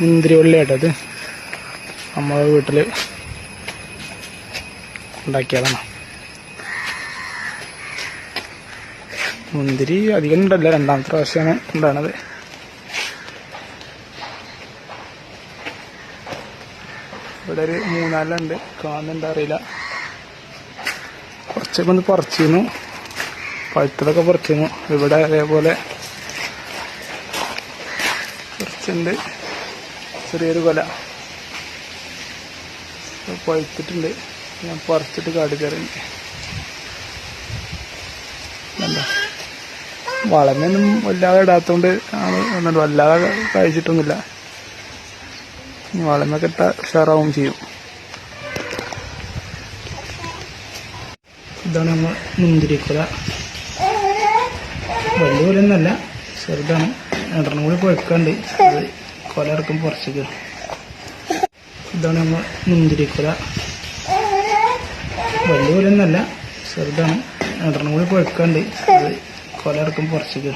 മുന്തിരി വള്ളിയാട്ടത് നമ്മളെ വീട്ടിൽ ഉണ്ടാക്കിയതാണ്. മുന്തിരി അധികം ഉണ്ടല്ല രണ്ടാമത്തെ പ്രാവശ്യമാണ് ഉണ്ടാണത് ഇവിടെ ഒരു മൂന്നാലുണ്ട് കാണുന്നുണ്ടോ അറിയില്ല. കുറച്ചൊക്കെ ഒന്ന് പറിച്ചിരുന്നു. പഴുത്തതൊക്കെ പറിച്ചിരുന്നു. ഇവിടെ അതേപോലെ കുറച്ചുണ്ട്. ചെറിയൊരു കൊല. പഴുത്തിട്ടുണ്ട്. ഞാൻ പറിച്ചിട്ട് കാട് കയറുന്നുണ്ട് വളമൊന്നും വല്ലാതെ ഇടാത്തോണ്ട് ആണ് വല്ലാതെ കഴിച്ചിട്ടൊന്നുമില്ല. വളമൊക്കെ ഇട്ട ഉഷാറാവും ചെയ്യും. ഇതാണ് നമ്മൾ മുന്തിരിക്കുല. വലിയ കൊലൊന്നല്ല ചെറുതാണ്. രണ്ടെണ്ണം കൂടി പഴുക്കാണ്ട്. അത് കൊല ഇറക്കും കുറച്ചൊക്കെ ഇതാണ് നമ്മൾ മുന്തിരിക്കൊല. വലിയ കൊലൊന്നല്ല ചെറുതാണ്. രണ്ടെണ്ണം കൂടി പഴുക്കാണ്ട് അത് കൊല ഇറക്കും കുറച്ചൊക്കെ